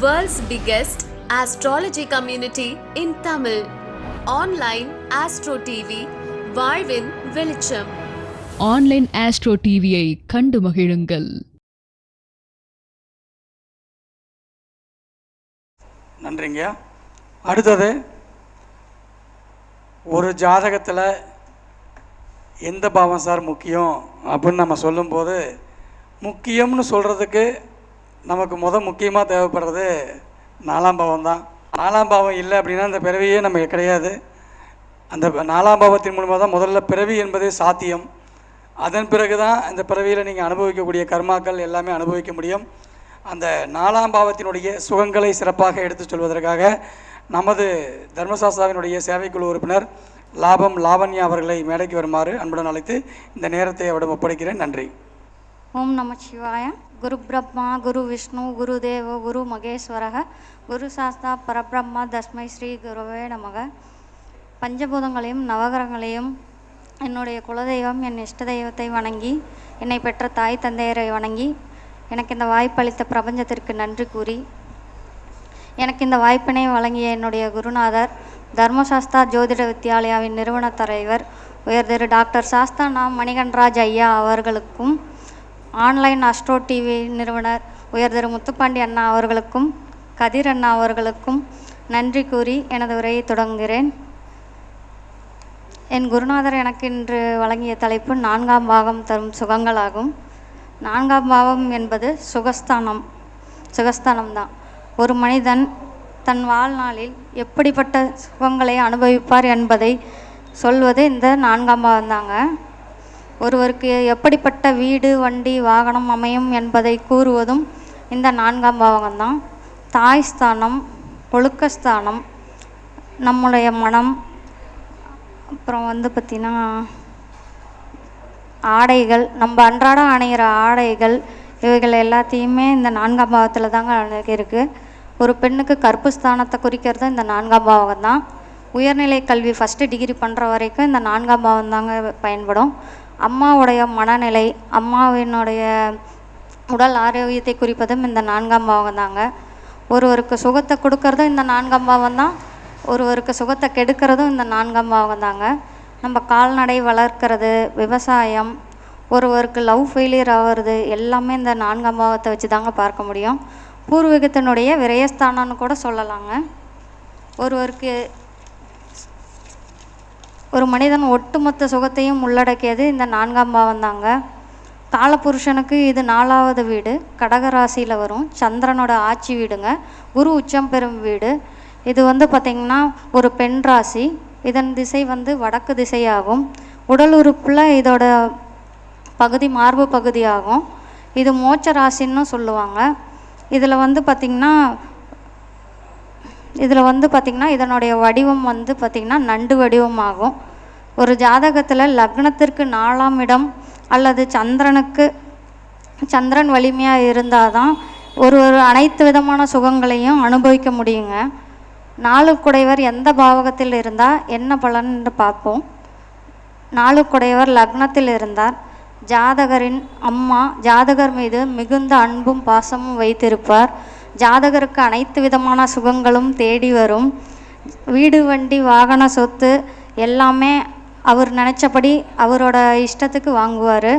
World's biggest astrology community in Tamil. Online Astro TV, வாழ்வின் வெளிச்சம். Online astro டிவியை கண்டு மகிழுங்கள். நன்றிங்க. அடுத்தது ஒரு ஜாதகத்தில் எந்த பாவம் சார் முக்கியம் அப்படின்னு நம்ம சொல்லும்போது முக்கியம்னு சொல்கிறதுக்கு நமக்கு முத முக்கியமாக தேவைப்படுறது நாலாம் பாவம் தான். நாலாம் பாவம் இல்லை அப்படின்னா அந்த பிறவியே நமக்கு கிடையாது. அந்த நாலாம் பாவத்தின் மூலமாக தான் முதல்ல பிறவி என்பதே சாத்தியம். அதன் பிறகு தான் இந்த பிறவியில் நீங்கள் அனுபவிக்கக்கூடிய கர்மாக்கள் எல்லாமே அனுபவிக்க முடியும். அந்த நாலாம் பாவத்தினுடைய சுகங்களை சிறப்பாக எடுத்துச் சொல்வதற்காக நமது தர்மசாஸ்திராவினுடைய சேவைக்குழு உறுப்பினர் லாபம் லாவண்யா அவர்களை மேடைக்கு வருமாறு அன்புடன் அழைத்து இந்த நேரத்தை அவரிடம் ஒப்படைக்கிறேன். நன்றி. ஓம் நம சிவாயா. குரு பிரம்மா குரு விஷ்ணு குரு தேவ குரு மகேஸ்வரக குரு சாஸ்தா பரபிரம்மா தஸ்மை ஸ்ரீ குருவே நமக. பஞ்சபூதங்களையும் நவகிரகங்களையும் என்னுடைய குலதெய்வம் என் இஷ்ட தெய்வத்தை வணங்கி என்னை பெற்ற தாய் தந்தையரை வணங்கி எனக்கு இந்த வாய்ப்பளித்த பிரபஞ்சத்திற்கு நன்றி கூறி எனக்கு இந்த வாய்ப்பினை வழங்கிய என்னுடைய குருநாதர் தர்மசாஸ்தா ஜோதிட வித்யாலயாவின் நிறுவன தலைவர் உயர் திரு டாக்டர் சாஸ்தா நாம் மணிகண்டராஜ் ஐயா அவர்களுக்கும் ஆன்லைன் அஸ்ட்ரோ டிவி நிறுவனர் உயர் திரு முத்துப்பாண்டி அண்ணா அவர்களுக்கும் கதிர் அண்ணா அவர்களுக்கும் நன்றி கூறி எனது உரையை தொடங்குகிறேன். என் குருநாதர் எனக்கு இன்று வழங்கிய தலைப்பு நான்காம் பாகம் தரும் சுகங்களாகும். நான்காம் பாவம் என்பது சுகஸ்தானம் சுகஸ்தானம் தான். ஒரு மனிதன் தன் வாழ்நாளில் எப்படிப்பட்ட சுகங்களை அனுபவிப்பார் என்பதை சொல்வது இந்த நான்காம் பாவம் தாங்க ஒருவருக்கு எப்படிப்பட்ட வீடு வண்டி வாகனம் அமையும் என்பதை கூறுவதும் இந்த நான்காம் பாவகம்தான். தாய் ஸ்தானம் ஒழுக்கஸ்தானம் நம்முடைய மனம் அப்புறம் வந்து பார்த்திங்கன்னா ஆடைகள் நம்ம அன்றாடம் அணைகிற ஆடைகள் இவைகள் எல்லாத்தையுமே இந்த நான்காம் பாவத்தில் தாங்க இருக்குது ஒரு பெண்ணுக்கு கற்பு ஸ்தானத்தை குறிக்கிறது இந்த நான்காம் பாவகம் தான் உயர்நிலை கல்வி ஃபஸ்ட்டு டிகிரி பண்ணுற வரைக்கும் இந்த நான்காம் பாவம் தாங்க பயன்படும். அம்மாவுடைய மனநிலை அம்மாவினுடைய உடல் ஆரோக்கியத்தை குறிப்பதும் இந்த நான்காம் பாவம் தாங்க ஒருவருக்கு சுகத்தை கொடுக்கறதும் இந்த நான்காம் பாவம் தான் ஒருவருக்கு சுகத்தை கெடுக்கிறதும் இந்த நான்காம் பாவம் தாங்க நம்ம கால்நடை வளர்க்குறது விவசாயம் ஒருவருக்கு லவ் ஃபெயிலியர் ஆகிறது எல்லாமே இந்த நான்காம் பாவத்தை வச்சு தாங்க பார்க்க முடியும். பூர்வீகத்தினுடைய விரயஸ்தானம்னு கூட சொல்லலாங்க. ஒருவருக்கு ஒரு மனிதன் ஒட்டுமொத்த சுகத்தையும் உள்ளடக்கியது இந்த நான்காம் பாவம் தாங்க. காலபுருஷனுக்கு இது நாலாவது வீடு. கடகராசியில் வரும். சந்திரனோட ஆட்சி வீடுங்க. குரு உச்சம் பெறும் வீடு. இது வந்து பார்த்திங்கன்னா ஒரு பெண் ராசி. இதன் திசை வந்து வடக்கு திசையாகும். உடல் உறுப்பில் இதோட பகுதி மார்பு பகுதியாகும். இது மோட்ச ராசின்னு சொல்லுவாங்க. இதில் வந்து பார்த்திங்கன்னா இதில் வந்து பார்த்திங்கன்னா இதனுடைய வடிவம் வந்து பார்த்திங்கன்னா நண்டு வடிவமாகும். ஒரு ஜாதகத்தில் லக்னத்திற்கு நாலாம் இடம் அல்லது சந்திரனுக்கு சந்திரன் வலிமையாக இருந்தால் தான் ஒரு ஒரு அனைத்து விதமான சுகங்களையும் அனுபவிக்க முடியுங்க. நாளுக்குடையவர் எந்த பாவகத்தில் இருந்தால் என்ன பலன்னு பார்ப்போம். நாளுக்குடையவர் லக்னத்தில் இருந்தார். ஜாதகரின் அம்மா ஜாதகர் மீது மிகுந்த அன்பும் பாசமும் வைத்திருப்பார். ஜாதகருக்கு அனைத்து விதமான சுகங்களும் தேடி வரும். வீடு வண்டி வாகன சொத்து எல்லாமே அவர் நினச்சபடி அவரோட இஷ்டத்துக்கு வாங்குவார்.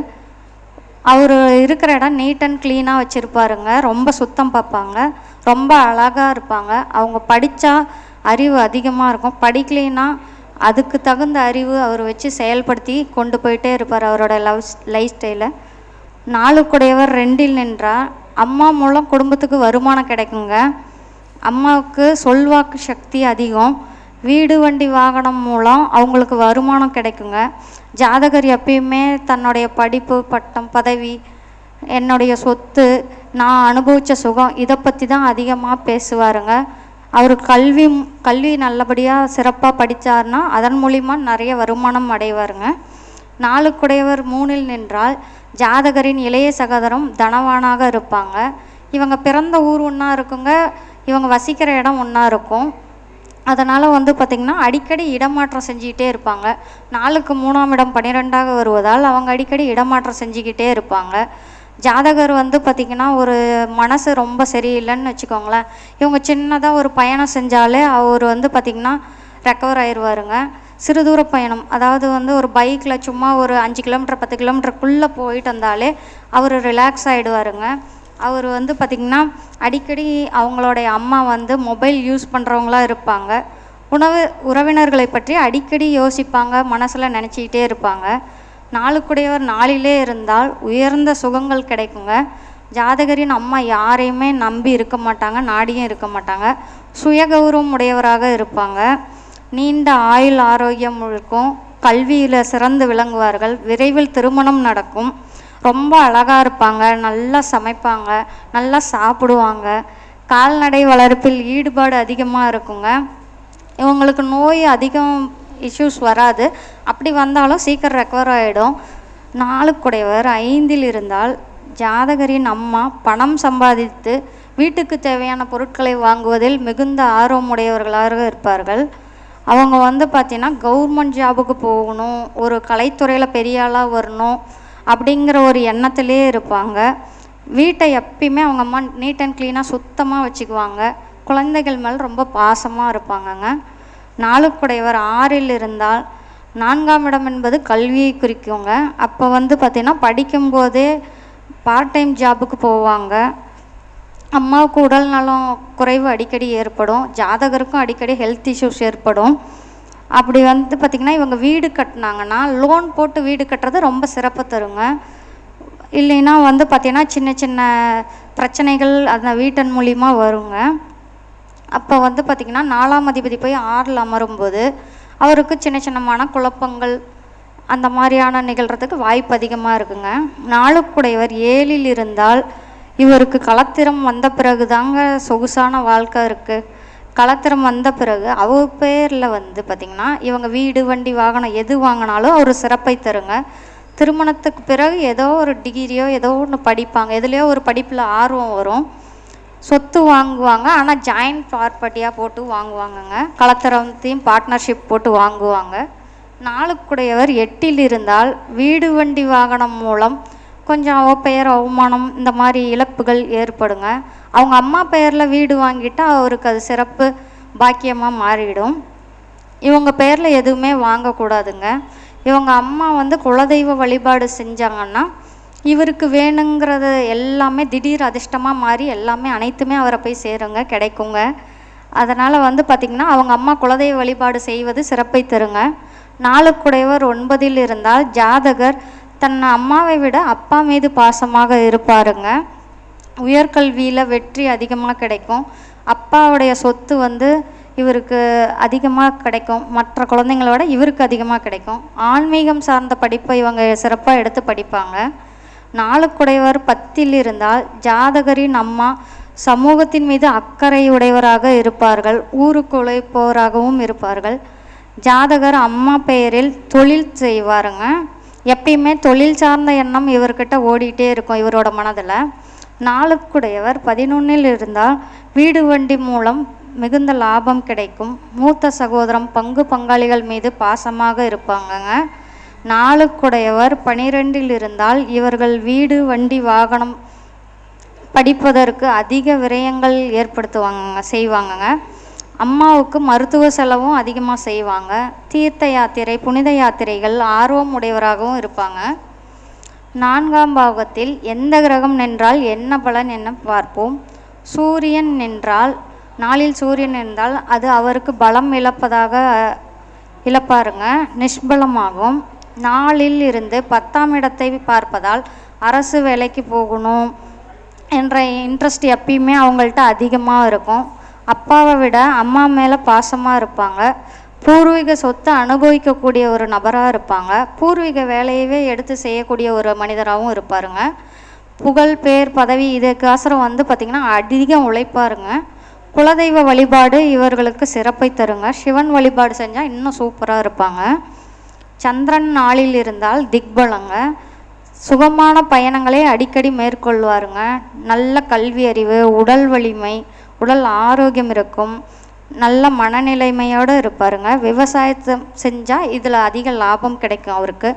அவர் இருக்கிற இடம் நீட் அண்ட் க்ளீனாக வச்சுருப்பாருங்க. ரொம்ப சுத்தம் பார்ப்பாங்க. ரொம்ப அழகாக இருப்பாங்க. அவங்க படித்தா அறிவு அதிகமாக இருக்கும். படிக்கலைன்னா அதுக்கு தகுந்த அறிவு அவர் வச்சு செயல்படுத்தி கொண்டு போயிட்டே இருப்பார் அவரோட லவ் லைஃப் ஸ்டைலை நாளுக்குடையவர் ரெண்டில் நின்றார் அம்மா மூலம் குடும்பத்துக்கு வருமானம் கிடைக்குங்க. அம்மாவுக்கு சொல்வாக்கு சக்தி அதிகம். வீடு வண்டி வாகனம் மூலம் அவங்களுக்கு வருமானம் கிடைக்குங்க. ஜாதகர் எப்பயுமே தன்னுடைய படிப்பு பட்டம் பதவி என்னுடைய சொத்து நான் அனுபவித்த சுகம் இதை பற்றி தான் அதிகமாக பேசுவாருங்க. அவர் கல்வி கல்வி நல்லபடியாக சிறப்பாக படித்தார்னா அதன் மூலிமா நிறைய வருமானம் அடைவாருங்க. நாளுக்குடையவர் மூணில் நின்றால் ஜாதகரின் இளைய சகோதரம் தனவானாக இருப்பாங்க. இவங்க பிறந்த ஊர் ஒன்றா இருக்குங்க. இவங்க வசிக்கிற இடம் ஒன்றா இருக்கும். அதனால் வந்து பார்த்திங்கன்னா அடிக்கடி இடமாற்றம் செஞ்சுக்கிட்டே இருப்பாங்க. நாளுக்கு மூணாம் இடம் பன்னிரெண்டாக வருவதால் அவங்க அடிக்கடி இடமாற்றம் செஞ்சுக்கிட்டே இருப்பாங்க. ஜாதகர் வந்து பார்த்திங்கன்னா ஒரு மனசு ரொம்ப சரியில்லைன்னு வச்சுக்கோங்களேன். இவங்க சின்னதாக ஒரு பயணம் செஞ்சாலே அவர் வந்து பார்த்திங்கன்னா ரெக்கவர் ஆயிடுவாருங்க சிறு தூர பயணம். அதாவது வந்து ஒரு பைக்கில் சும்மா ஒரு அஞ்சு கிலோமீட்டர் பத்து கிலோமீட்டருக்குள்ளே போயிட்டு வந்தாலே அவர் ரிலாக்ஸ் ஆகிடுவாருங்க அவர் வந்து பார்த்திங்கன்னா அடிக்கடி அவங்களுடைய அம்மா வந்து மொபைல் யூஸ் பண்ணுறவங்களா இருப்பாங்க. உணவு உறவினர்களை பற்றி அடிக்கடி யோசிப்பாங்க மனசில் நினச்சிக்கிட்டே இருப்பாங்க. நாளுக்குடையவர் நாளிலே இருந்தால் உயர்ந்த சுகங்கள் கிடைக்குங்க. ஜாதகரின் அம்மா யாரையுமே நம்பி இருக்க மாட்டாங்க நாடியும் இருக்க மாட்டாங்க. சுயகௌரவம் உடையவராக இருப்பாங்க. நீண்ட ஆயுள் ஆரோக்கியம் இருக்கும் கல்வியில் சிறந்து விளங்குவார்கள். விரைவில் திருமணம் நடக்கும். ரொம்ப அழகாக இருப்பாங்க நல்லா சமைப்பாங்க நல்லா சாப்பிடுவாங்க. கால்நடை வளர்ப்பில் ஈடுபாடு அதிகமாக இருக்குங்க. இவங்களுக்கு நோய் அதிகம் இஷ்யூஸ் வராது. அப்படி வந்தாலும் சீக்கிரம் ரெக்கவர் ஆகிடும் நாளுக்குடையவர் ஐந்தில் இருந்தால் ஜாதகரின் அம்மா பணம் சம்பாதித்து வீட்டுக்கு தேவையான பொருட்களை வாங்குவதில் மிகுந்த ஆர்வமுடையவர்களாக இருப்பார்கள். அவங்க வந்து பார்த்தீங்கன்னா கவர்மெண்ட் ஜாபுக்கு போகணும் ஒரு கலைத்துறையில் பெரிய ஆளாக வரணும் அப்படிங்கிற ஒரு எண்ணத்துலேயே இருப்பாங்க. வீட்டை எப்பயுமே அவங்க அம்மா நீட் அண்ட் க்ளீனாக சுத்தமாக வச்சுக்குவாங்க. குழந்தைகள் மேல் ரொம்ப பாசமாக இருப்பாங்கங்க. நாளுக்குடையவர் ஆறில் இருந்தால் நான்காம் இடம் என்பது கல்வியை குறிக்குங்க. அப்போ வந்து பார்த்திங்கன்னா படிக்கும்போதே பார்ட் டைம் ஜாபுக்கு போவாங்க. அம்மாவுக்கு உடல் நலம் குறைவு அடிக்கடி ஏற்படும் ஜாதகருக்கும் அடிக்கடி ஹெல்த் இஷ்யூஸ் ஏற்படும். அப்படி வந்து பார்த்திங்கன்னா இவங்க வீடு கட்டினாங்கன்னா லோன் போட்டு வீடு கட்டுறது ரொம்ப சிறப்பு தருங்க. இல்லைன்னா வந்து பார்த்திங்கன்னா சின்ன சின்ன பிரச்சனைகள் அந்த வீட்டன் மூலிமா வருங்க. அப்போ வந்து பார்த்திங்கன்னா நாலாம் அதிபதி போய் ஆறில் அமரும்போது அவருக்கு சின்ன சின்னமான குழப்பங்கள் அந்த மாதிரியான நிகழ்கிறதுக்கு வாய்ப்பு அதிகமாக இருக்குங்க. நாளுக்குடையவர் ஏழில் இருந்தால் இவருக்கு கலத்திரம் வந்த பிறகு தாங்க சொகுசான வாழ்க்கை இருக்குது கலத்திரம் வந்த பிறகு அவர் பேரில் வந்து பார்த்திங்கன்னா இவங்க வீடு வண்டி வாகனம் எது வாங்கினாலும் அவர் சிறப்பை தருங்க. திருமணத்துக்கு பிறகு ஏதோ ஒரு டிகிரியோ ஏதோ ஒன்று படிப்பாங்க. எதுலேயோ ஒரு படிப்பில் ஆர்வம் வரும். சொத்து வாங்குவாங்க. ஆனால் ஜாயின்ட் ப்ராப்பர்ட்டியாக போட்டு வாங்குவாங்கங்க. கலத்தரத்தையும் பார்ட்னர்ஷிப் போட்டு வாங்குவாங்க. நாளுக்குடையவர் எட்டில் இருந்தால் வீடு வண்டி வாகனம் மூலம் கொஞ்சம் அவ பெயர் அவமானம் இந்த மாதிரி இழப்புகள் ஏற்படுங்க. அவங்க அம்மா பெயரில் வீடு வாங்கிட்டா அவருக்கு அது சிறப்பு பாக்கியமாக மாறிடும். இவங்க பெயரில் எதுவுமே வாங்கக்கூடாதுங்க. இவங்க அம்மா வந்து குலதெய்வ வழிபாடு செஞ்சாங்கன்னா இவருக்கு வேணுங்கிறத எல்லாமே திடீர் அதிர்ஷ்டமாக மாறி எல்லாமே அனைத்துமே அவரை போய் சேருங்க கிடைக்குங்க. அதனால் வந்து பார்த்திங்கன்னா அவங்க அம்மா குலதெய்வ வழிபாடு செய்வது சிறப்பை தருங்க. நாளுக்குடையவர் ஒன்பதில் இருந்தால் ஜாதகர் தன் அம்மாவை விட அப்பா மீது பாசமாக இருப்பாருங்க. உயர்கல்வியில் வெற்றி அதிகமாக கிடைக்கும். அப்பாவுடைய சொத்து வந்து இவருக்கு அதிகமாக கிடைக்கும். மற்ற குழந்தைங்கள விட இவருக்கு அதிகமாக கிடைக்கும். ஆன்மீகம் சார்ந்த படிப்பை இவங்க சிறப்பாக எடுத்து படிப்பாங்க. நாளுக்குடையவர் பத்தில் இருந்தால் ஜாதகரின் அம்மா சமூகத்தின் மீது அக்கறை உடையவராக இருப்பார்கள். ஊருக்கு உழைப்பவராகவும் இருப்பார்கள். ஜாதகர் அம்மா பெயரில் தொழில் செய்வாருங்க. எப்பயுமே தொழில் சார்ந்த எண்ணம் இவர்கிட்ட ஓடிட்டே இருக்கும் இவரோட மனதில். நாளுக்குடையவர் பதினொன்னில் இருந்தால் வீடு வண்டி மூலம் மிகுந்த லாபம் கிடைக்கும். மூத்த சகோதரம் பங்கு பங்காளிகள் மீது பாசமாக இருப்பாங்கங்க. நாளுக்குடையவர் பனிரெண்டில் இருந்தால் இவர்கள் வீடு வண்டி வாகனம் படிப்பதற்கு அதிக விரயங்கள் ஏற்படுத்துவாங்க செய்வாங்கங்க. அம்மாவுக்கு மருத்துவ செலவும் அதிகமாக செய்வாங்க. தீர்த்த யாத்திரை புனித யாத்திரைகள் ஆர்வம் உடையவராகவும் இருப்பாங்க. நான்காம் பாகத்தில் எந்த கிரகம் நின்றால் என்ன பலன் என்ன பார்ப்போம். சூரியன் நின்றால் நாளில் சூரியன் நின்றால் அது அவருக்கு பலம் இழப்பதாக இழப்பாருங்க. நிஷ்பலமாகும். நாளில் இருந்து பத்தாம் இடத்தை பார்ப்பதால் அரசு வேலைக்கு போகணும் என்ற இன்ட்ரெஸ்ட் எப்பயுமே அவங்கள்ட்ட அதிகமாக இருக்கும். அப்பாவை விட அம்மா மேலே பாசமாக இருப்பாங்க. பூர்வீக சொத்தை அனுபவிக்கக்கூடிய ஒரு நபராக இருப்பாங்க. பூர்வீக வேலையவே எடுத்து செய்யக்கூடிய ஒரு மனிதராகவும் இருப்பாருங்க. புகழ் பேர் பதவி இதுக்கோசரம் வந்து பார்த்திங்கன்னா அதிகம் உழைப்பாருங்க குலதெய்வ வழிபாடு இவர்களுக்கு சிறப்பை தருங்க. சிவன் வழிபாடு செஞ்சால் இன்னும் சூப்பராக இருப்பாங்க. சந்திரன் நாளில் இருந்தால் திக்பலங்க. சுகமான பயணங்களை அடிக்கடி மேற்கொள்வாருங்க. நல்ல கல்வி அறிவு உடல் வலிமை உடல் ஆரோக்கியம் இருக்கும். நல்ல மனநிலைமையோடு இருப்பாருங்க. விவசாயத்தை செஞ்சால் இதில் அதிக லாபம் கிடைக்கும் அவருக்கு.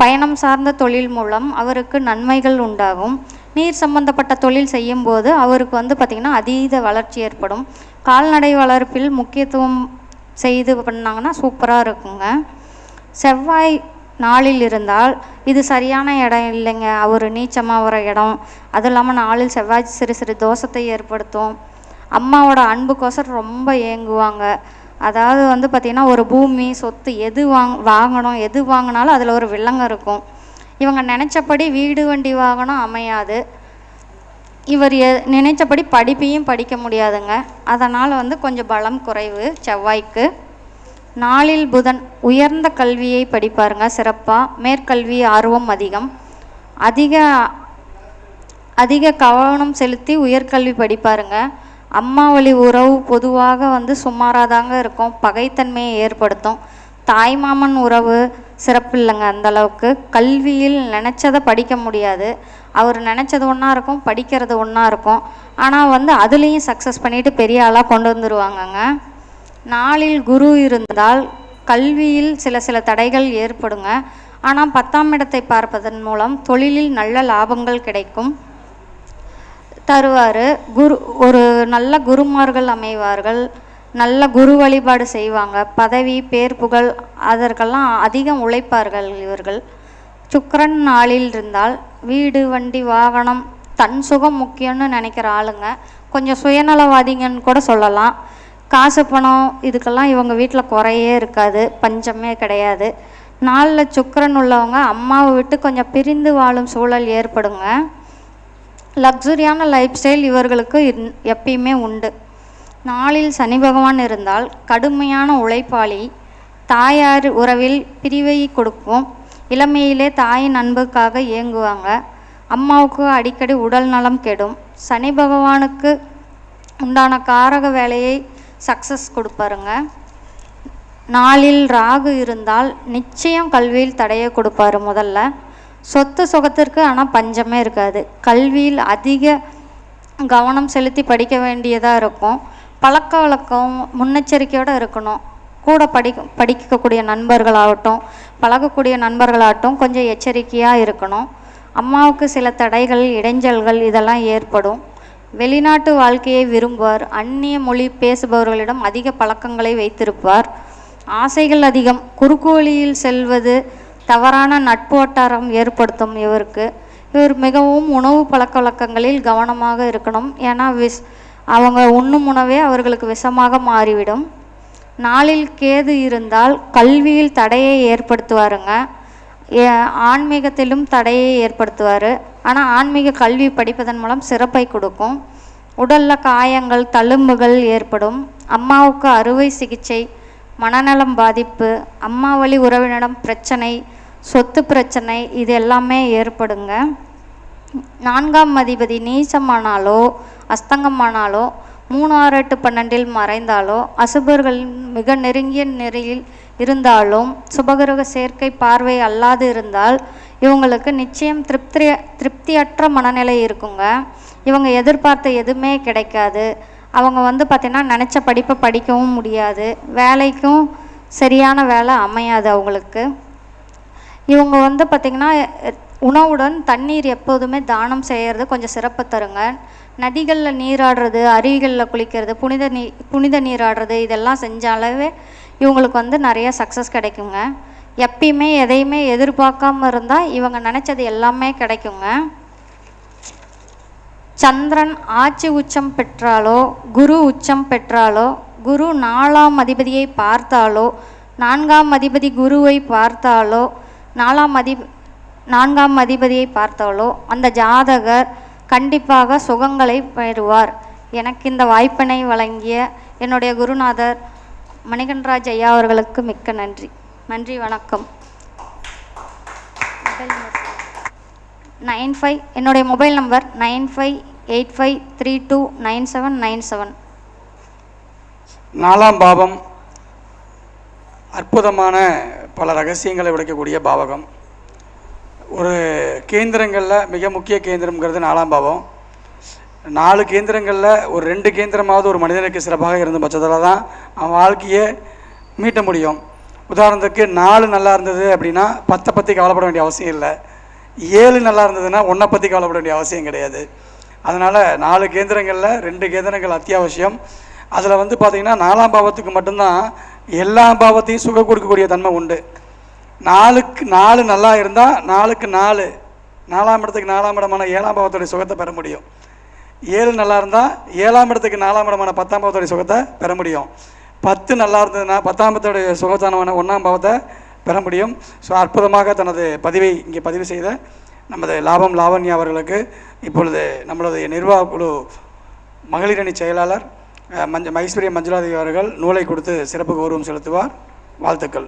பயணம் சார்ந்த தொழில் மூலம் அவருக்கு நன்மைகள் உண்டாகும். நீர் சம்பந்தப்பட்ட தொழில் செய்யும்போது அவருக்கு வந்து பார்த்திங்கன்னா அதீத வளர்ச்சி ஏற்படும். கால்நடை வளர்ப்பில் முக்கியத்துவம் செய்து பண்ணாங்கன்னா சூப்பராக இருக்குங்க. செவ்வாய் நாளில் இருந்தால் இது சரியான இடம் இல்லைங்க. அவர் நீச்சமாக வர இடம். அதுவும் இல்லாமல் நாளில் செவ்வாய் சிறு சிறு தோஷத்தை ஏற்படுத்தும். அம்மாவோட அன்புக்கோசரம் ரொம்ப ஏங்குவாங்க. அதாவது வந்து பார்த்திங்கன்னா ஒரு பூமி சொத்து எது வாங் வாங்கணும் எது வாங்கினாலும் அதில் ஒரு வில்லங்கம் இருக்கும். இவங்க நினச்சபடி வீடு வண்டி வாகனம் அமையாது. இவர் எ நினைச்சபடி படிப்பையும் படிக்க முடியாதுங்க. அதனால் வந்து கொஞ்சம் பலம் குறைவு செவ்வாய்க்கு. நாளில் புதன் உயர்ந்த கல்வியை படிப்பாருங்க சிறப்பாக மேற்கல்வி ஆர்வம் அதிகம். அதிக அதிக கவனம் செலுத்தி உயர்கல்வி படிப்பாருங்க. அம்மா வழி உறவு பொதுவாக வந்து சுமாராக தாங்க இருக்கும். பகைத்தன்மையை ஏற்படுத்தும். தாய்மாமன் உறவு சிறப்பு இல்லைங்க அந்தளவுக்கு கல்வியில் நினச்சதை படிக்க முடியாது. அவர் நினச்சது ஒன்றா இருக்கும் படிக்கிறது ஒன்றா இருக்கும். ஆனால் வந்து அதுலேயும் சக்ஸஸ் பண்ணிட்டு பெரிய ஆளாக கொண்டு வந்துருவாங்கங்க. நாளில் குரு இருந்தால் கல்வியில் சில சில தடைகள் ஏற்படுங்க. ஆனால் பத்தாம் இடத்தை பார்ப்பதன் மூலம் தொழிலில் நல்ல லாபங்கள் கிடைக்கும். தருவார். குரு ஒரு நல்ல குருமார்கள் அமைவார்கள். நல்ல குரு வழிபாடு செய்வாங்க. பதவி பேர் புகழ் அதற்கெல்லாம் அதிகம் உழைப்பார்கள் இவர்கள். சுக்கரன் நாளில் இருந்தால் வீடு வண்டி வாகனம் தன் சுகம் முக்கியம்னு நினைக்கிற ஆளுங்க கொஞ்சம் சுயநலவாதிங்கன்னு கூட சொல்லலாம். காசு பணம் இதுக்கெல்லாம் இவங்க வீட்டில் குறையே இருக்காது. பஞ்சமே கிடையாது. நாளில் சுக்கரன் உள்ளவங்க அம்மாவை விட்டு கொஞ்சம் பிரிந்து வாழும் சூழல் ஏற்படுங்க. லக்ஸுரியான லைஃப் ஸ்டைல் இவர்களுக்கு இன்- எப்பயுமே உண்டு. நாளில் சனி பகவான் இருந்தால் கடுமையான உழைப்பாளி தாயார் உறவில் பிரிவை கொடுக்கும் இளமையிலே தாயின் அன்புக்காக இயங்குவாங்க. அம்மாவுக்கு அடிக்கடி உடல் நலம் கெடும். சனி பகவானுக்கு உண்டான காரக வேலையை சக்ஸஸ் கொடுப்பாருங்க. நாளில் ராகு இருந்தால் நிச்சயம் கல்வியில் தடையை கொடுப்பாரு முதல்ல. சொத்து சுகத்திற்கு ஆனால் பஞ்சமே இருக்காது. கல்வியில் அதிக கவனம் செலுத்தி படிக்க வேண்டியதாக இருக்கும். பழக்க வழக்கம் முன்னெச்சரிக்கையோடு இருக்கணும். கூட படி படிக்கக்கூடிய நண்பர்களாகட்டும் பழகக்கூடிய நண்பர்களாகட்டும் கொஞ்சம் எச்சரிக்கையாக இருக்கணும். அம்மாவுக்கு சில தடைகள் இடைஞ்சல்கள் இதெல்லாம் ஏற்படும். வெளிநாட்டு வாழ்க்கையை விரும்புவார். அந்நிய மொழி பேசுபவர்களிடம் அதிக பழக்கங்களை வைத்திருப்பார். ஆசைகள் அதிகம். குறுக்கு வழியில் செல்வது தவறான நட்பு வட்டாரம் ஏற்படுத்தும் இவருக்கு. இவர் மிகவும் உணவு பழக்க வழக்கங்களில் கவனமாக இருக்கணும். ஏன்னா விஷ் அவங்க உண்ணும் உணவே அவர்களுக்கு விஷமாக மாறிவிடும். நாளில் கேது இருந்தால் கல்வியில் தடையை ஏற்படுத்துவாருங்க. ஏ- ஆன்மீகத்திலும் தடையை ஏற்படுத்துவார். ஆனால் ஆன்மீக கல்வி படிப்பதன் மூலம் சிறப்பை கொடுக்கும். உடலில் காயங்கள் தழும்புகள் ஏற்படும். அம்மாவுக்கு அறுவை சிகிச்சை மனநலம் பாதிப்பு அம்மா வழி உறவினரிடம் பிரச்சனை சொத்து பிரச்சனை இது எல்லாமே ஏற்படுங்க. நான்காம் அதிபதி நீச்சமானாலோ அஸ்தங்கமானாலோ மூணு ஆறு எட்டு பன்னெண்டில் மறைந்தாலோ அசுபர்கள் மிக நெருங்கிய நெறியில் இருந்தாலும் சுபகிரக சேர்க்கை பார்வை அல்லாது இருந்தால் இவங்களுக்கு நிச்சயம் திருப்தி திருப்தியற்ற மனநிலை இருக்குங்க. இவங்க எதிர்பார்த்த எதுவுமே கிடைக்காது. அவங்க வந்து பார்த்திங்கன்னா நினச்ச படிப்பை படிக்கவும் முடியாது. வேலைக்கும் சரியான வேலை அமையாது அவங்களுக்கு. இவங்க வந்து பார்த்திங்கன்னா உணவுடன் தண்ணீர் எப்போதுமே தானம் செய்கிறது கொஞ்சம் சிறப்பு தருங்க. நதிகளில் நீராடுறது அருவிகளில் குளிக்கிறது புனித நீ புனித நீராடுறது இதெல்லாம் செஞ்சாலவே இவங்களுக்கு வந்து நிறைய சக்ஸஸ் கிடைக்குங்க. எப்பயுமே எதையுமே எதிர்பார்க்காம இருந்தால் இவங்க நினச்சது எல்லாமே கிடைக்குங்க. சந்திரன் ஆட்சி உச்சம் பெற்றாலோ குரு உச்சம் பெற்றாலோ குரு நாலாம் அதிபதியை பார்த்தாலோ நான்காம் அதிபதி குருவை பார்த்தாலோ நாலாம் அதி நான்காம் அதிபதியை பார்த்தாலோ அந்த ஜாதகர் கண்டிப்பாக சுகங்களை பெறுவார். எனக்கு இந்த வாய்ப்பினை வழங்கிய என்னுடைய குருநாதர் மணிகன்ராஜ் ஐயா அவர்களுக்கு மிக்க நன்றி. நன்றி வணக்கம். நைன் ஃபைவ் என்னுடைய mobile number nine five eight five three two nine seven nine seven. நாலாம் பாவம் அற்புதமான பல ரகசியங்களை உடைக்கக்கூடிய பாவகம். ஒரு கேந்திரங்களில் மிக முக்கிய கேந்திரம்ங்கிறது நாலாம் பாவம். நாலு கேந்திரங்களில் ஒரு ரெண்டு கேந்திரமாவது ஒரு மனிதனுக்கு சிறப்பாக இருந்த பட்சத்தில் தான் அவன் வாழ்க்கையை மீட்ட முடியும். உதாரணத்துக்கு நாலு நல்லா இருந்தது அப்படின்னா பத்தை பற்றி கவலைப்பட வேண்டிய அவசியம் இல்லை. ஏழு நல்லா இருந்ததுன்னா ஒன்றை பற்றி கவலைப்பட வேண்டிய அவசியம் கிடையாது. அதனால் நாலு கேந்திரங்களில் ரெண்டு கேந்திரங்கள் அத்தியாவசியம். அதில் வந்து பார்த்திங்கன்னா நாலாம் பாவத்துக்கு மட்டும்தான் எல்லா பாவத்தையும் சுக கொடுக்கக்கூடிய தன்மை உண்டு. நாலுக்கு நாலு நல்லா இருந்தால் நாலுக்கு நாலு நாலாம் இடத்துக்கு நாலாம் இடமான ஏழாம் பாவத்துடைய சுகத்தை பெற முடியும். ஏழு நல்லா இருந்தால் ஏழாம் இடத்துக்கு நாலாம் இடமான பத்தாம் பாவத்துடைய சுகத்தை பெற முடியும். பத்து நல்லா இருந்ததுன்னா பத்தாம் பாவத்துடைய சுகத்தானமான ஒன்றாம் பாவத்தை பெற முடியும். ஸோ அற்புதமாக தனது பதிவை இங்கே பதிவு செய்த நமது லாபம் லாவண்யா அவர்களுக்கு இப்பொழுது நம்மளது நிர்வாக குழு மகளிர் அணி செயலாளர் மஞ்ச மகேஸ்வரி மஞ்சுளாதேவி அவர்கள் நூலை கொடுத்து சிறப்பு கௌரவம் செலுத்துவார். வாழ்த்துக்கள்.